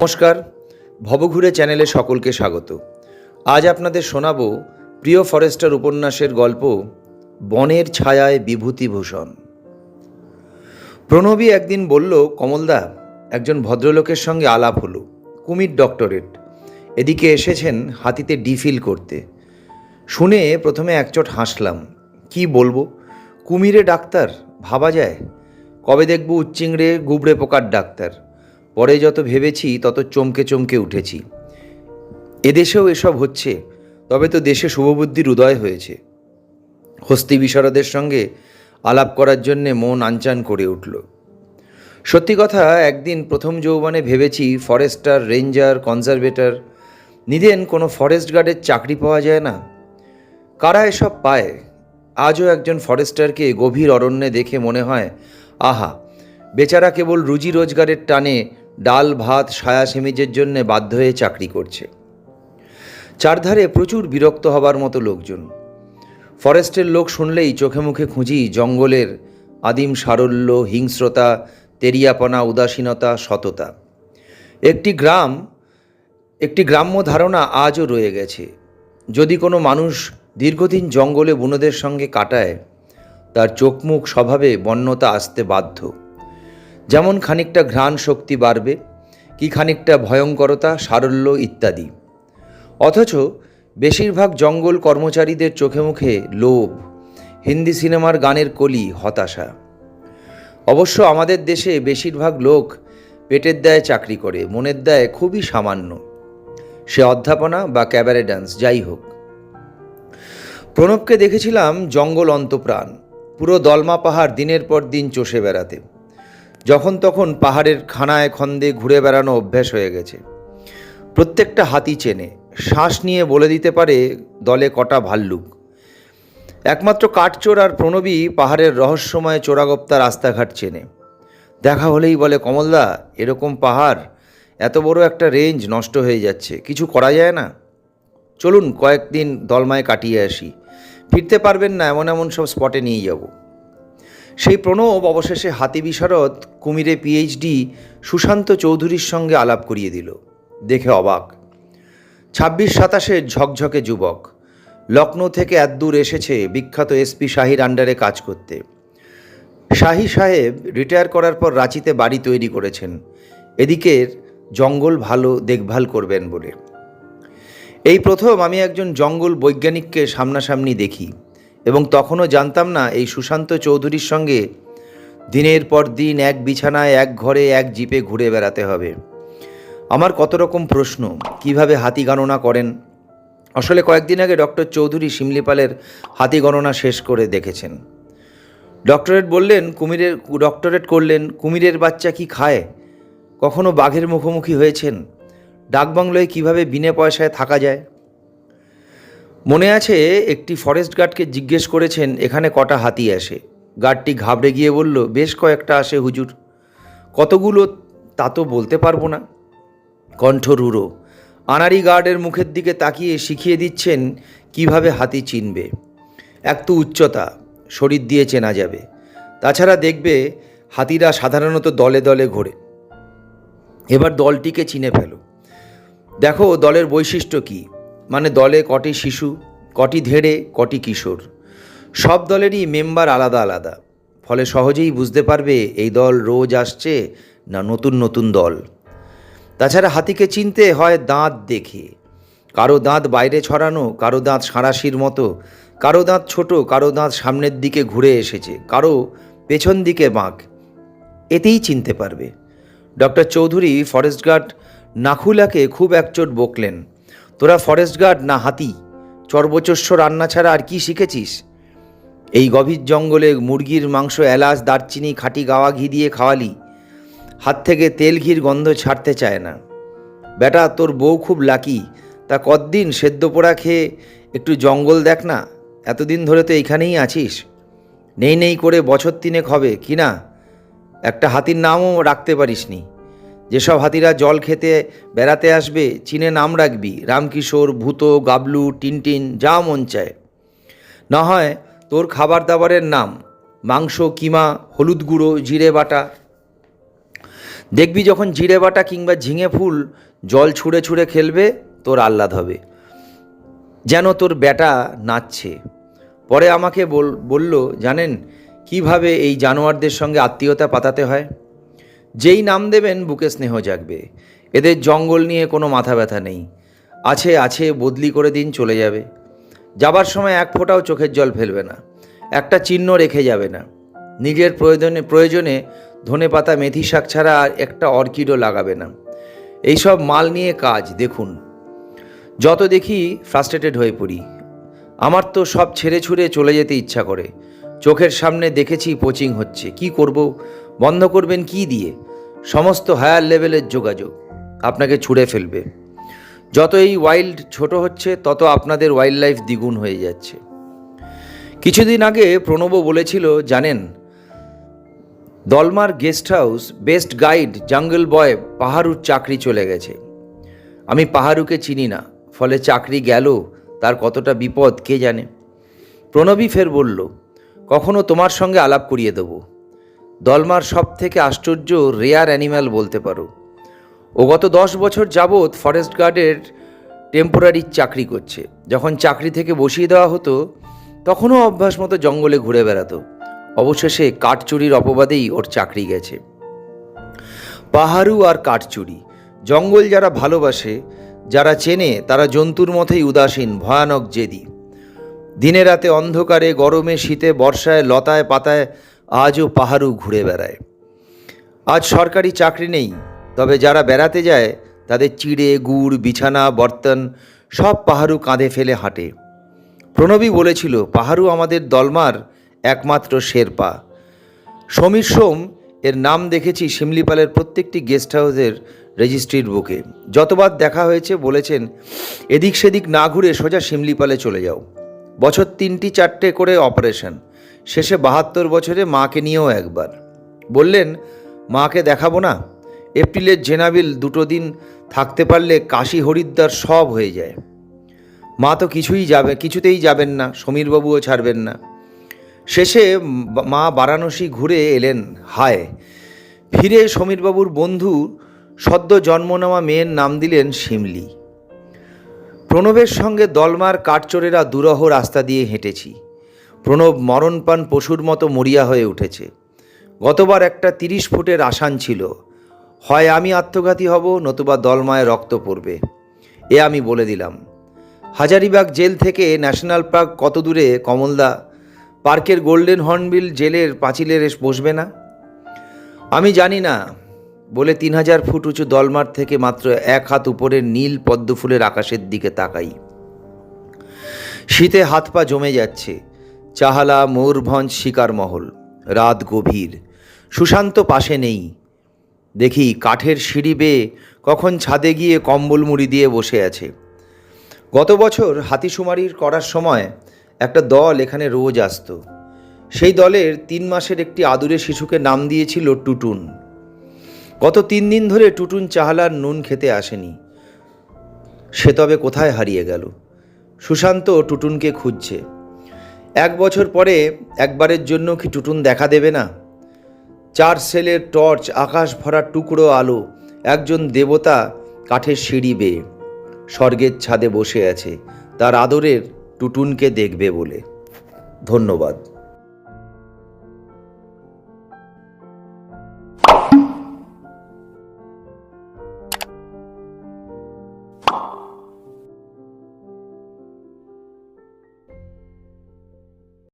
নমস্কার, ভবঘুরে চ্যানেলে সকলকে স্বাগত। আজ আপনাদের শোনাবো প্রিয় ফরেস্টার উপন্যাসের গল্প, বনের ছায়ায় বিভূতিভূষণ। প্রণবী একদিন বলল, কমলদা, একজন ভদ্রলোকের সঙ্গে আলাপ হলো, কুমির ডক্টরেট। এদিকে এসেছেন হাতিতে ডিফিল করতে। শুনে প্রথমে একচোট হাসলাম। কি বলব? কুমিরে ডাক্তার, ভাবা যায়? কবে দেখব উচ্চিংড়ে, গুবড়ে পোকার ডাক্তার? পরে যত ভেবেছি, তত চমকে চমকে উঠেছি। এদেশেও এসব হচ্ছে, তবে তো দেশে শুভবুদ্ধির উদয় হয়েছে। হস্তি বিশারদের সঙ্গে আলাপ করার জন্যে মন আনচান করে উঠল। সত্যি কথা, একদিন প্রথম যৌবনে ভেবেছি, ফরেস্টার, রেঞ্জার, কনজারভেটর, নিদেন কোনো ফরেস্ট গার্ডের চাকরি পাওয়া যায় না। কারা এসব পায়? আজও একজন ফরেস্টারকে গভীর অরণ্যে দেখে মনে হয়, আহা, বেচারা কেবল রুজি রোজগারের টানে ডাল, ভাত, সায়া সেমিজের জন্য বাধ্য হয়ে চাকরি করছে। চারধারে প্রচুর বিরক্ত হবার মতো লোকজন। ফরেস্টের লোক শুনলেই চোখে মুখে খুঁজি জঙ্গলের আদিম সারল্য, হিংস্রতা, তেরিয়াপনা, উদাসীনতা, সততা। একটি গ্রাম, একটি গ্রাম্য ধারণা আজও রয়ে গেছে। যদি কোনো মানুষ দীর্ঘদিন জঙ্গলে বুনোদের সঙ্গে কাটায়, তার চোখমুখ স্বভাবে বন্যতা আসতে বাধ্য। যেমন খানিকটা ঘ্রাণ শক্তি বাড়বে, কি খানিকটা ভয়ঙ্করতা, সারল্য ইত্যাদি। অথচ বেশিরভাগ জঙ্গল কর্মচারীদের চোখে মুখে লোভ, হিন্দি সিনেমার গানের কলি, হতাশা। অবশ্য আমাদের দেশে বেশিরভাগ লোক পেটের দায়ে চাকরি করে, মনের দায়ে খুবই সামান্য। সে অধ্যাপনা বা ক্যাবারে ডান্স, যাই হোক। প্রণবকে দেখেছিলাম জঙ্গল অন্তপ্রাণ, পুরো দলমা পাহাড় দিনের পর দিন চষে বেড়াতে। যখন তখন পাহাড়ের খানায় খন্দে ঘুরে বেড়ানো অভ্যাস হয়ে গেছে। প্রত্যেকটা হাতি চেনে, শ্বাস নিয়ে বলে দিতে পারে দলে কটা ভাল্লুক। একমাত্র কাঠচোর আর প্রণবী পাহাড়ের রহস্যময় চোরাগপ্তা রাস্তাঘাট চেনে। দেখা হলেই বলে, কমলদা, এরকম পাহাড়, এত বড় একটা রেঞ্জ নষ্ট হয়ে যাচ্ছে, কিছু করা যায় না? চলুন কয়েকদিন দলমায় কাটিয়ে আসি। ফিরতে পারবেন না, এমন এমন সব স্পটে নিয়ে যাব। সেই প্রণব অবশেষে হাতি বিশারদ কুমিরে পিএইচডি সুশান্ত চৌধুরীর সঙ্গে আলাপ করিয়ে দিল। দেখে অবাক। ছাব্বিশ সাতাশের ঝকঝকে যুবক। লখনৌ থেকে এতদূর এসেছে বিখ্যাত এসপি শাহির আন্ডারে কাজ করতে। শাহি সাহেব রিটায়ার করার পর রাঁচিতে বাড়ি তৈরি করেছেন। এদিকের জঙ্গল ভালো, দেখভাল করবেন বলে। এই প্রথম আমি একজন জঙ্গল বৈজ্ঞানিককে সামনাসামনি দেখি এবং তখনও জানতাম না এই সুশান্ত চৌধুরীর সঙ্গে দিনের পর দিন এক বিছানায়, এক ঘরে, এক জিপে ঘুরে বেড়াতে হবে। আমার কত রকম প্রশ্ন, কীভাবে হাতি গণনা করেন? আসলে কয়েকদিন আগে ডক্টর চৌধুরী শিমলিপালের হাতি গণনা শেষ করে দেখেছেন। ডক্টরেট বললেন, কুমিরের, ডক্টরেট করলেন, কুমিরের বাচ্চা কি খায়? কখনো বাঘের মুখোমুখি হয়েছেন? ডাকবাংলোয় কীভাবে বিনে পয়সায় থাকা যায়? মনে আছে, একটি ফরেস্ট গার্ডকে জিজ্ঞেস করেছেন, এখানে কটা হাতি আসে? গার্ডটি ঘাবড়ে গিয়ে বলল, বেশ কয়েকটা আসে হুজুর। কতগুলো তা তো বলতে পারব না। কণ্ঠ রুড়ো আনারি গার্ডের মুখের দিকে তাকিয়ে শিখিয়ে দিচ্ছেন, কীভাবে হাতি চিনবে? এক তো উচ্চতা, শরীর দিয়ে চেনা যাবে। তাছাড়া দেখবে, হাতিরা সাধারণত দলে দলে ঘোরে। এবার দলটিকে চিনে ফেলো। দেখো দলের বৈশিষ্ট্য কী? মানে দলে কটি শিশু, কটি ধেড়ে, কটি কিশোর। সব দলেরই মেম্বার আলাদা আলাদা। ফলে সহজেই বুঝতে পারবে এই দল রোজ আসছে না নতুন নতুন দল। তাছাড়া হাতিকে চিনতে হয় দাঁত দেখে। কারও দাঁত বাইরে ছড়ানো, কারও দাঁত সাঁড়াশির মতো। কারও দাঁত ছোট, কারও দাঁত সামনের দিকে ঘুরে এসেছে। কারও পেছন দিকে বাঁক। এতেই চিনতে পারবে। ডক্টর চৌধুরী, ফরেস্ট গার্ড নাখুলাকে খুব একচোট বকলেন। তোরা ফরেস্ট গার্ড না হাতি? চর্বচস্য রান্না ছাড়া আর কি শিখেছিস? এই গভীর জঙ্গলে মুরগির মাংস, এলাচ, দারচিনি, খাঁটি গাওয়া ঘি দিয়ে খাওয়ালি। হাত থেকে তেল ঘির গন্ধ ছাড়তে চায় না। বেটা, তোর বউ খুব লাকি। তা কতদিন সেদ্ধ পোড়া খেয়ে একটু জঙ্গল দেখ না? এতদিন ধরে তো এইখানেই আছিস। নেই নেই করে বছর তিনেক হবে। কি না? একটা হাতির নামও রাখতে পারিসনি। যেসব হাতিরা জল খেতে বেড়াতে আসবে, চীনে নাম রাখবি, রামকিশোর, ভূত, গাবলু, টিনটিন, যা মন চায়। না হয় তোর খাবার দাবারের নাম, মাংস, কিমা, হলুদ গুঁড়ো, জিরে বাটা। দেখবি যখন জিরে বাটা কিংবা ঝিঙে ফুল জল ছুঁড়ে ছুঁড়ে খেলবে, তোর আহ্লাদ হবে। যেন তোর ব্যাটা নাচছে। পরে আমাকে বল, বলল, জানেন, কীভাবে এই জানোয়ারদের সঙ্গে আত্মীয়তা পাতাতে হয়? যেই নাম দেবেন বুকে স্নেহ জাগবে। এদের জঙ্গল নিয়ে কোনো মাথা ব্যথা নেই। আছে আছে, বদলি করে দিন চলে যাবে। যাবার সময় এক ফোঁটাও চোখের জল ফেলবে না। একটা চিহ্ন রেখে যাবে না। নিজের প্রয়োজনে প্রয়োজনে ধনে পাতা, মেথি শাক ছাড়া আর একটা অর্কিডও লাগাবে না। এইসব মাল নিয়ে কাজ, দেখুন। যত দেখি ফ্রাস্ট্রেটেড হয়ে পড়ি। আমার তো সব ছেড়ে ছুড়ে চলে যেতে ইচ্ছা করে। চোখের সামনে দেখেছি কোচিং হচ্ছে। কি করব? বন্ধ করবেন কি দিয়ে? সমস্ত হায়ার লেভেলের যোগাযোগ আপনাকে ছুঁড়ে ফেলবে। যত এই ওয়াইল্ড ছোট হচ্ছে, তত আপনাদের ওয়াইল্ড লাইফ দ্বিগুণ হয়ে যাচ্ছে। কিছুদিন আগে প্রণব বলেছিল, জানেন, দলমার guest house best guide jungle boy পাহাড়ুর চাকরি চলে গেছে। আমি পাহাড়ুকে চিনি না, ফলে চাকরি গেল, তার কতটা বিপদ, কে জানে? প্রণবী ফের বলল, কখনো তোমার সঙ্গে আলাপ করিয়ে দেবো। দলমার সব থেকে আশ্চর্য রেয়ার অ্যানিম্যাল বলতে পারো। ও গত দশ বছর যাবৎ ফরেস্ট গার্ডের টেম্পোরারি চাকরি করছে। যখন চাকরি থেকে বসিয়ে দেওয়া হতো, তখনও অভ্যাস মতো জঙ্গলে ঘুরে বেড়াতো। অবশেষে কাঠচুরির অপবাদেই ওর চাকরি গেছে। পাহাড়ু আর কাঠচুরি। জঙ্গল যারা ভালোবাসে, যারা চেনে, তারা জন্তুর মতোই উদাসীন, ভয়ানক জেদি। দিনে রাতে অন্ধকারে, গরমে শীতে, বর্ষায়, লতায় পাতায় আজও পাহাড়ু ঘুরে বেড়ায়। আজ সরকারি চাকরি নেই, তবে যারা বেড়াতে যায়, তাদের চিড়ে, গুড়, বিছানা, বর্তন সব পাহাড়ু কাঁধে ফেলে হাঁটে। প্রণবী বলেছিল, পাহাড়ু আমাদের দলমার একমাত্র শেরপা। সমীর সোম, এর নাম দেখেছি শিমলিপালের প্রত্যেকটি গেস্ট হাউসের রেজিস্ট্রির বুকে। যতবার দেখা হয়েছে, বলেছেন, এদিক সেদিক না ঘুরে সোজা শিমলিপালে চলে যাও। বছর তিনটি চারটে করে অপারেশন। শেষে বাহাত্তর বছরে মাকে নিয়েও একবার। বললেন, মাকে দেখাবো না। এপ্রিলের জেনাবিল দুটো দিন থাকতে পারলে কাশি হরিদ্বার সব হয়ে যায়। মা তো কিছুই যাবে, কিছুতেই যাবেন না, সমীরবাবুও ছাড়বেন না। শেষে মা বারাণসী ঘুরে এলেন, হায়! ফিরে সমীরবাবুর বন্ধু সদ্য জন্ম নেওয়া মেয়ের নাম দিলেন শিমলি। প্রণবের সঙ্গে দলমার কাঠচোরেরা দুরহ রাস্তা দিয়ে হেঁটেছি। প্রণব মরণপান পশুর মতো মরিয়া হয়ে উঠেছে। গতবার একটা তিরিশ ফুটের আসান ছিল। হয় আমি আত্মঘাতী হব, নতুবা দলমায় রক্ত পড়বে। এ আমি বলে দিলাম। হাজারিবাগ জেল থেকে ন্যাশনাল পার্ক কত দূরে? কমলদা, পার্কের গোল্ডেন হর্নবিল জেলের পাঁচিলের বসবে না? আমি জানি না, বলে তিন হাজার ফুট উঁচু দলমার থেকে মাত্র এক হাত উপরের নীল পদ্মফুলের আকাশের দিকে তাকাই। শীতে হাত পা জমে যাচ্ছে। চাহালা, ময়ূরভঞ্জ শিকার মহল রাত গভীর। সুশান্ত পাশে নেই। দেখি কাঠের সিঁড়ি বেয়ে কখন ছাদে গিয়ে কম্বল মুড়ি দিয়ে বসে আছে। গত বছর হাতিশুমারির করার সময় একটা দল এখানে রোজ আসতো। সেই দলের তিন মাসের একটি আদুরে শিশুকে নাম দিয়েছিল টুটুন। গত তিন দিন ধরে টুটুন চাহালার নুন খেতে আসেনি। সে তবে কোথায় হারিয়ে গেল? সুশান্ত টুটুনকে খুঁজছে। এক বছর পরে একবারের জন্য কি টুটুন দেখা দেবে না? চার সেলের টর্চ, আকাশ ভরা টুকরো আলো, একজন দেবতা কাঠের সিঁড়ি বেয়ে, স্বর্গের ছাদে বসে আছে, তার আদরের টুটুনকে দেখবে বলে। ধন্যবাদ।